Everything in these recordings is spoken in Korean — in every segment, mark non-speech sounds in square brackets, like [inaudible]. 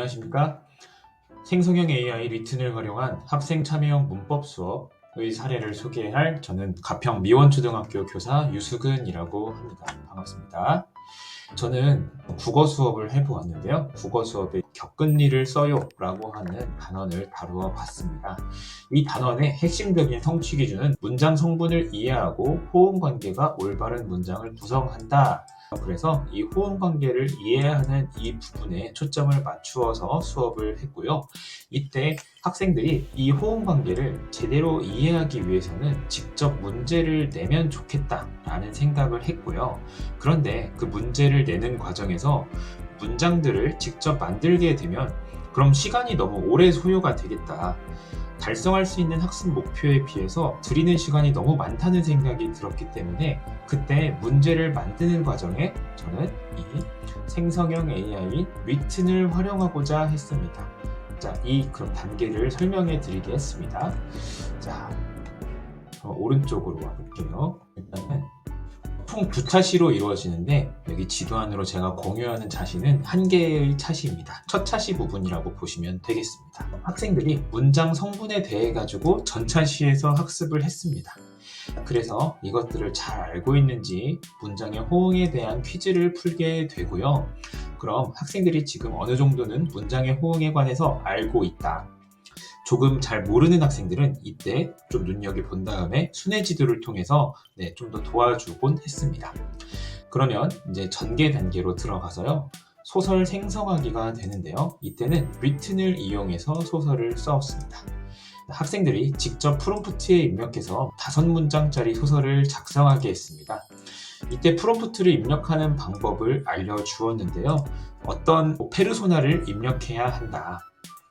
안녕하십니까. 생성형 AI 리튼을 활용한 학생 참여형 문법 수업의 사례를 소개할 저는 가평 미원초등학교 교사 유수근이라고 합니다. 반갑습니다. 저는 국어 수업을 해보았는데요. 국어 수업에 겪은 일을 써요 라고 하는 단원을 다루어 봤습니다. 이 단원의 핵심적인 성취 기준은 문장 성분을 이해하고 호응 관계가 올바른 문장을 구성한다. 그래서 이 호응 관계를 이해하는 이 부분에 초점을 맞추어서 수업을 했고요. 이때 학생들이 이 호응 관계를 제대로 이해하기 위해서는 직접 문제를 내면 좋겠다라는 생각을 했고요. 그런데 그 문제를 내는 과정에서 문장들을 직접 만들게 되면 그럼 시간이 너무 오래 소요가 되겠다. 달성할 수 있는 학습 목표에 비해서 드리는 시간이 너무 많다는 생각이 들었기 때문에 그때 문제를 만드는 과정에 저는 이 생성형 AI 리튼을 활용하고자 했습니다. 자, 이 그럼 단계를 설명해 드리겠습니다. 자, 어, 오른쪽으로 와볼게요. 일단은 총 두 차시로 이루어지는데 여기 지도안으로 제가 공유하는 차시는 한 개의 차시입니다. 첫 차시 부분이라고 보시면 되겠습니다. 학생들이 문장 성분에 대해 가지고 전 차시에서 학습을 했습니다. 그래서 이것들을 잘 알고 있는지 문장의 호응에 대한 퀴즈를 풀게 되고요. 그럼 학생들이 지금 어느 정도는 문장의 호응에 관해서 알고 있다. 조금 잘 모르는 학생들은 이때 좀 눈여겨 본 다음에 순회 지도를 통해서 네, 좀 더 도와주곤 했습니다. 그러면 이제 전개 단계로 들어가서요. 소설 생성하기가 되는데요. 이때는 리튼을 이용해서 소설을 써왔습니다. 학생들이 직접 프롬프트에 입력해서 다섯 문장짜리 소설을 작성하게 했습니다. 이때 프롬프트를 입력하는 방법을 알려주었는데요. 어떤 페르소나를 입력해야 한다.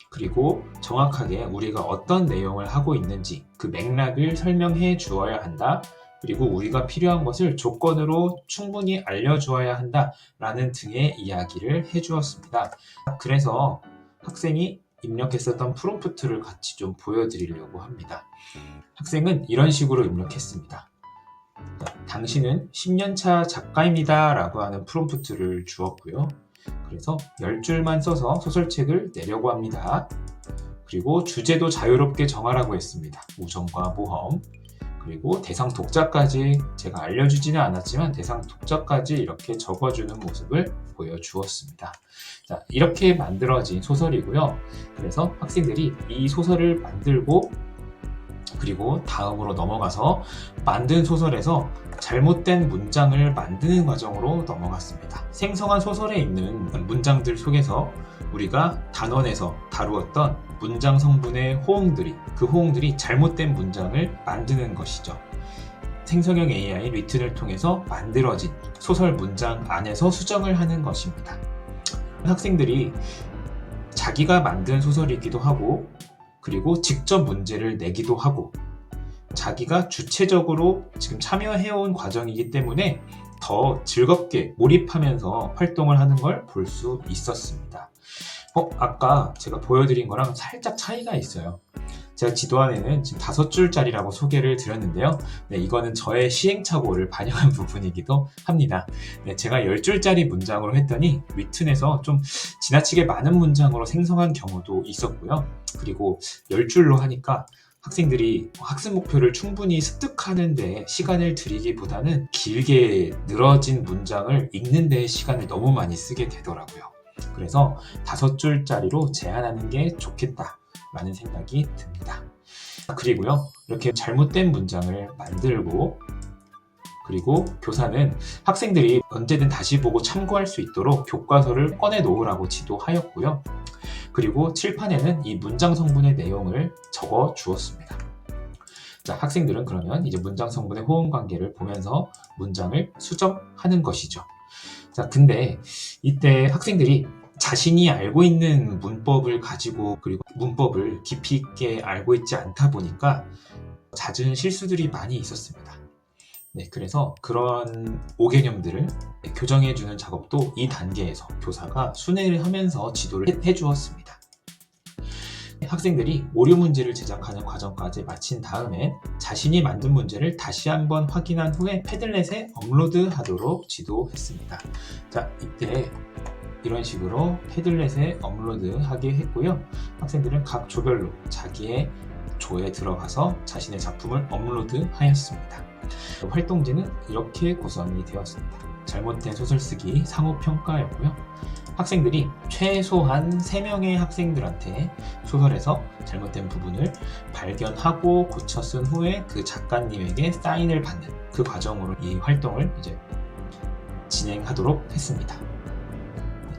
그리고 정확하게 우리가 어떤 내용을 하고 있는지 그 맥락을 설명해 주어야 한다. 그리고 우리가 필요한 것을 조건으로 충분히 알려주어야 한다. 라는 등의 이야기를 해 주었습니다. 그래서 학생이 입력했었던 프롬프트를 같이 좀 보여드리려고 합니다. 학생은 이런 식으로 입력했습니다. 자, 당신은 10년차 작가입니다. 라고 하는 프롬프트를 주었고요. 그래서 10줄만 써서 소설책을 내려고 합니다. 그리고 주제도 자유롭게 정하라고 했습니다. 우정과 모험. 그리고 대상 독자까지 제가 알려주지는 않았지만 대상 독자까지 이렇게 적어주는 모습을 보여주었습니다. 자, 이렇게 만들어진 소설이고요. 그래서 학생들이 이 소설을 만들고 그리고 다음으로 넘어가서 만든 소설에서 잘못된 문장을 만드는 과정으로 넘어갔습니다. 생성한 소설에 있는 문장들 속에서 우리가 단원에서 다루었던 문장 성분의 호응들이 그 호응들이 잘못된 문장을 만드는 것이죠. 생성형 AI 리튼을 통해서 만들어진 소설 문장 안에서 수정을 하는 것입니다. 학생들이 자기가 만든 소설이기도 하고 그리고 직접 문제를 내기도 하고 자기가 주체적으로 지금 참여해온 과정이기 때문에 더 즐겁게 몰입하면서 활동을 하는 걸 볼 수 있었습니다. 어, 아까 제가 보여드린 거랑 살짝 차이가 있어요. 제가 지도안에는 지금 다섯 줄짜리라고 소개를 드렸는데요. 네, 이거는 저의 시행착오를 반영한 [laughs] 부분이기도 합니다. 네, 제가 10줄짜리 문장으로 했더니 리튼에서 좀 지나치게 많은 문장으로 생성한 경우도 있었고요. 그리고 10줄로 하니까 학생들이 학습 목표를 충분히 습득하는 데 시간을 들이기보다는 길게 늘어진 문장을 읽는 데 시간을 너무 많이 쓰게 되더라고요. 그래서 다섯 줄짜리로 제한하는 게 좋겠다라는 생각이 듭니다. 그리고요, 이렇게 잘못된 문장을 만들고 그리고 교사는 학생들이 언제든 다시 보고 참고할 수 있도록 교과서를 꺼내 놓으라고 지도하였고요. 그리고 칠판에는 이 문장 성분의 내용을 적어 주었습니다. 자, 학생들은 그러면 이제 문장 성분의 호응 관계를 보면서 문장을 수정하는 것이죠. 자, 근데 이때 학생들이 자신이 알고 있는 문법을 가지고 그리고 문법을 깊이 있게 알고 있지 않다 보니까 잦은 실수들이 많이 있었습니다. 네, 그래서 그런 오개념들을 교정해주는 작업도 이 단계에서 교사가 순회를 하면서 지도를 해, 해 주었습니다. 학생들이 오류 문제를 제작하는 과정까지 마친 다음에 자신이 만든 문제를 다시 한번 확인한 후에 패들렛에 업로드하도록 지도했습니다. 자, 이때 이런 식으로 패들렛에 업로드하게 했고요. 학생들은 각 조별로 자기의 조에 들어가서 자신의 작품을 업로드하였습니다. 활동지는 이렇게 구성이 되었습니다. 잘못된 소설 쓰기 상호 평가였고요. 학생들이 최소한 3명의 학생들한테 소설에서 잘못된 부분을 발견하고 고쳐 쓴 후에 그 작가님에게 사인을 받는 그 과정으로 이 활동을 이제 진행하도록 했습니다.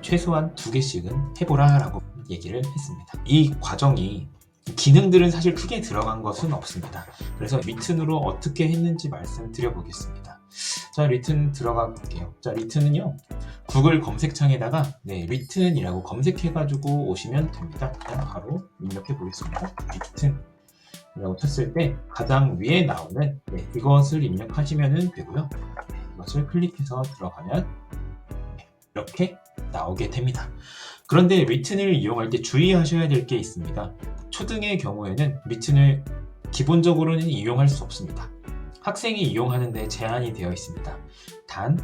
최소한 두 개씩은 해보라라고 얘기를 했습니다. 이 과정이 기능들은 사실 크게 들어간 것은 없습니다. 그래서 리튼으로 어떻게 했는지 말씀드려 보겠습니다. 자, 리튼 들어가 볼게요. 자, 리튼은요. 구글 검색창에다가 네, 리튼이라고 검색해 가지고 오시면 됩니다. 그냥 바로 입력해 보겠습니다. 리튼이라고 쳤을 때 가장 위에 나오는 네, 이것을 입력하시면 되고요. 네, 이것을 클릭해서 들어가면 네, 이렇게 나오게 됩니다. 그런데 리튼을 이용할 때 주의하셔야 될 게 있습니다. 초등의 경우에는 리튼을 기본적으로는 이용할 수 없습니다. 학생이 이용하는 데 제한이 되어 있습니다. 단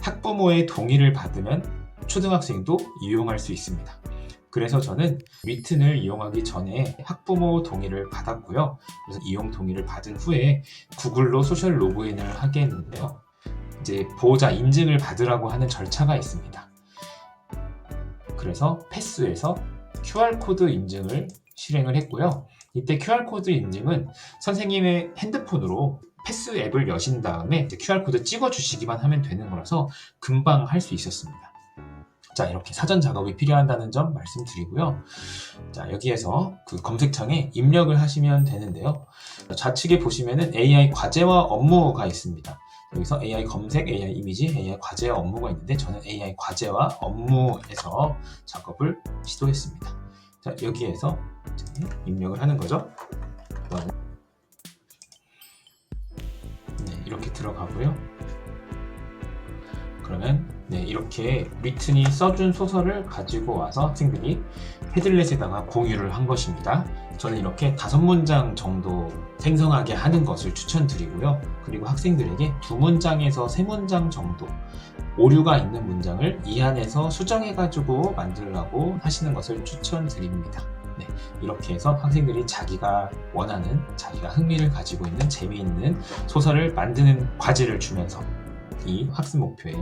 학부모의 동의를 받으면 초등학생도 이용할 수 있습니다. 그래서 저는 리튼을 이용하기 전에 학부모 동의를 받았고요. 그래서 이용 동의를 받은 후에 구글로 소셜 로그인을 하게 했는데요. 이제 보호자 인증을 받으라고 하는 절차가 있습니다. 그래서 패스에서 QR코드 인증을 실행을 했고요. 이때 QR코드 인증은 선생님의 핸드폰으로 패스 앱을 여신 다음에 QR코드 찍어 주시기만 하면 되는 거라서 금방 할 수 있었습니다. 자, 이렇게 사전 작업이 필요하다는 점 말씀드리고요. 자, 여기에서 그 검색창에 입력을 하시면 되는데요. 좌측에 보시면은 AI 과제와 업무가 있습니다. 여기서 AI 검색, AI 이미지, AI 과제와 업무가 있는데 저는 AI 과제와 업무에서 작업을 시도했습니다. 자, 여기에서 입력을 하는 거죠. 이렇게 들어가고요. 그러면 네, 이렇게 리튼이 써준 소설을 가지고 와서 학생들이 패들렛에다가 공유를 한 것입니다. 저는 이렇게 다섯 문장 정도 생성하게 하는 것을 추천드리고요. 그리고 학생들에게 두 문장에서 세 문장 정도 오류가 있는 문장을 이 안에서 수정해가지고 만들라고 하시는 것을 추천드립니다. 네, 이렇게 해서 학생들이 자기가 원하는, 자기가 흥미를 가지고 있는 재미있는 소설을 만드는 과제를 주면서 이 학습 목표에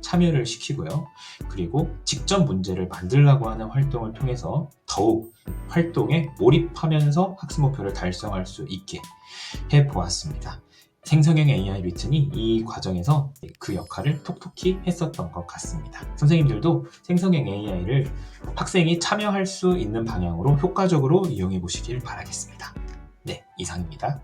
참여를 시키고요. 그리고 직접 문제를 만들라고 하는 활동을 통해서 더욱 활동에 몰입하면서 학습 목표를 달성할 수 있게 해 보았습니다. 생성형 AI 리튼이 이 과정에서 그 역할을 톡톡히 했었던 것 같습니다. 선생님들도 생성형 AI를 학생이 참여할 수 있는 방향으로 효과적으로 이용해 보시길 바라겠습니다. 네, 이상입니다.